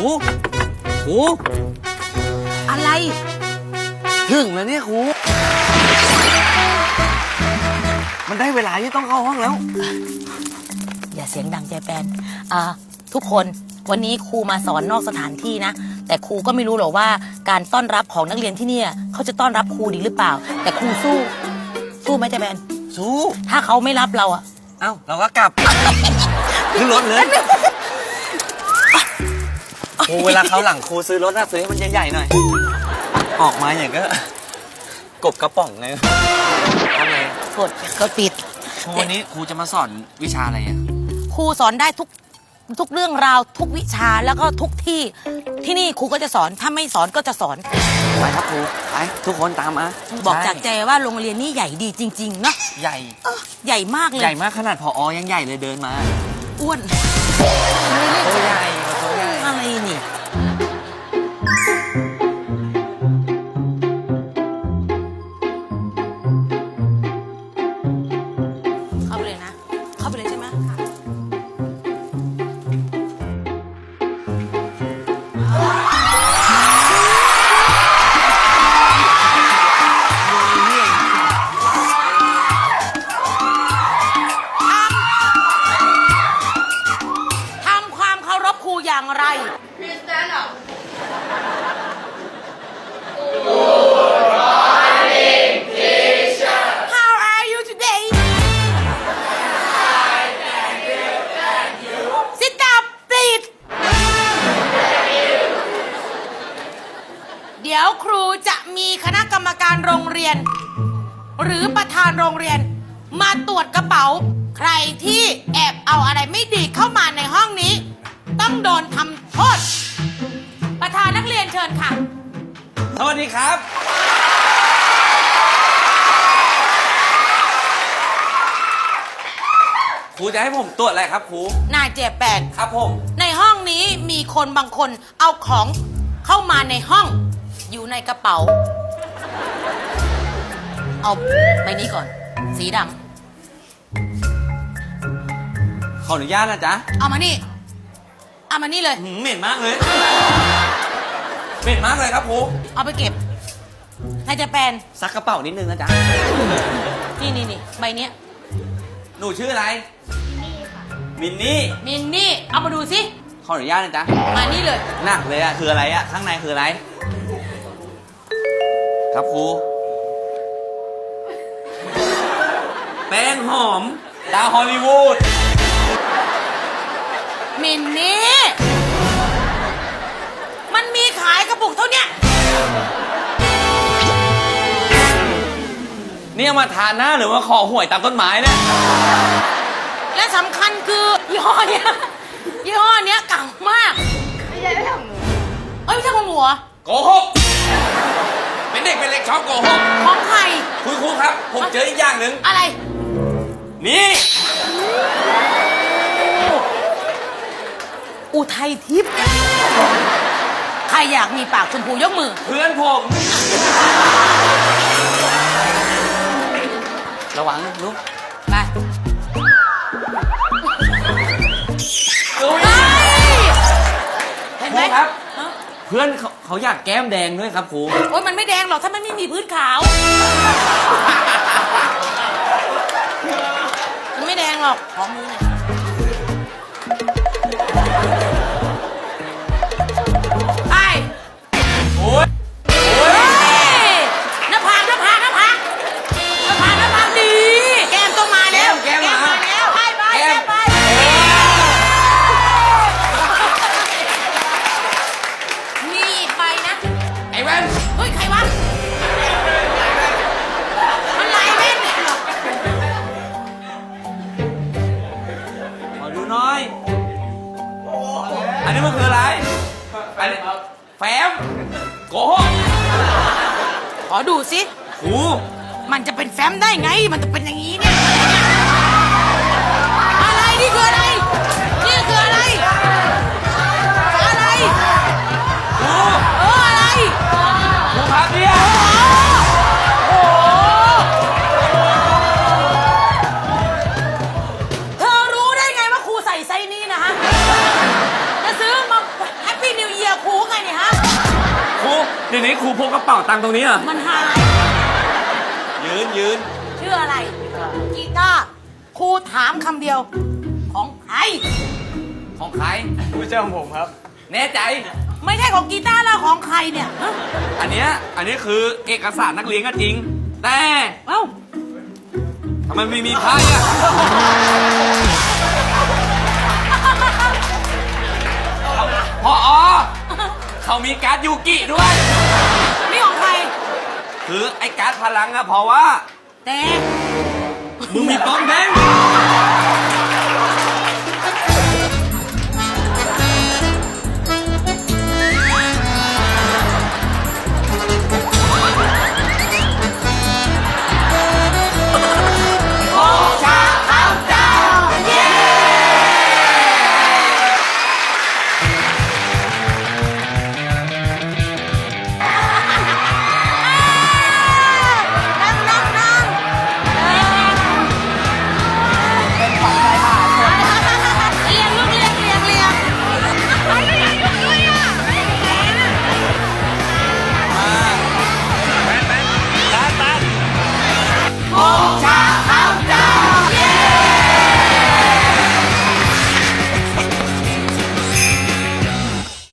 ครูอะไร ถึงแล้วเนี่ยครูมันได้เวลาที่ต้องเข้าห้องแล้ว อย่าเสียงดังใจแปนอ่าทุกคนวันนี้ครูมาสอนนอกสถานที่นะ แต่ครูก็ไม่รู้หรอกว่าการต้อนรับของนักเรียนที่เนี่ยเขาจะต้อนรับครูดีหรือเปล่า แต่ครูสู้ สู้ไหมใจแปนสู้ ถ้าเขาไม่รับเราอะเอ้าเราก็กลับขึ้นรถเลย ครูเวลาเขาวหลังครูซื้อรถอะซื้อให้มันใหญ่ๆหน่อย ออกมาอย่างก็ กบกระป๋องไงทำไงกดก็ปิดครูวันนี้ครูจะมาสอนวิชาอะไรอะครูสอนได้ทุกทุกเรื่องราวทุกวิชาแล้วก็ทุกที่ที่นี่ครูก็จะสอนถ้าไม่สอนก็จะสอน ไปครับครูไปทุกคนตามมาบอกช่จากใจว่าโรงเรียนนี่ใหญ่ดีจริงๆเนาะใหญ่ เออใหญ่มากเลใหญ่ยมากขนาดพออยังใหญ่เลยเดินมา อ้วนตัวใหญ่ ตัวใอย่างไร How are you today? Sit down, please. เดี๋ยวครูจะมีคณะกรรมการโรงเรียน หรือประธานโรงเรียน มาตรวจกระเป๋า ใครที่แอบเอาอะไรไม่ดีเข้ามาในห้องนี้ ต้องโดนทำโทษ ประธานนักเรียนเชิญค่ะ สวัสดีครับ ครูจะให้ผมตรวจอะไรครับครูนายเจแปนครับผม ในห้องนี้มีคนบางคนเอาของเข้ามาในห้อง อยู่ในกระเป๋า เอาใบนี้ก่อน สีดขออนุญาตนะจ๊ะำเอามานี่ เอามานี่เลย หืมเหม็นมากเลย เหม็นมากเลยครับครูเอาไปเก็บนายเจแปนซักกระเป๋านิดนึงนะจ๊ะ นี่นี่นี่ใบเนี้ยหนูชื่ออะไร มินนี่มินนี่ เอามาดูสิขออนุญาตนะจ๊ะ มานี่เลย หนักเลยอะคืออะไรอะข้างในคืออะไร ครับครู แป้งหอม ดาวฮอลลีวูด มินนี่มัน ปุกเท่าเนี้ยนี่มาทานหน้าหรือว่าขอหวยตามต้นไม้เนี่ยและสำคัญคือยี่ห้อเนี้ยยี่ห้อเนี้ยเก่ามากไม่ใช่ไม่ของหนูเอ้ยไม่ใช่ของหนูเหรอโกหกเป็นเด็กเป็นเล็กชอบโกหกของใครคุณครูครับ ผมเจออีกอย่างหนึ่งอะไร นี่อุทัยทิพย์ ใครอยากมีปากชมพูยกมือ เพื่อนผม ระวังลูกไปดูเฮ้ยเห็นคไหมรูครับ ฮะเพื่อนเขาเขาอยากแก้มแดงด้วยครับครูโอ๊ยมันไม่แดงหรอกถ้ามันไม่มีพื้นขาว มันไม่แดงหรอก ขอมือหน่อย น่อย อันนี้มันคืออะไร อันนี้แฟ้มโกหกขอดูสิครูมันจะเป็นแฟ้มได้ไง มันจะเป็นอย่างนี้เนี่ย เดี๋ยวนี้ครูพกกระเป๋าตังค์ตรงนี้เหรอมันหายยืนยืนชื่ออะไร กีตาร์ครูถามคำเดียว ของใคร ของใครไม่ใช่ของผมครับ แน่ใจ ไม่ใช่ของกีตาร์แล้วของใครเนี่ยฮะอันเนี้ยอันนี้คือเอกสารนักเรียนก็จริง แต่เอ้า ทำไมไม่มีไพ่อะ มีการ์ดยูกิด้วย นี่ของใคร คือไอ้การ์ดพลังอะเพราะว่า แต่ มึงมีปองแดง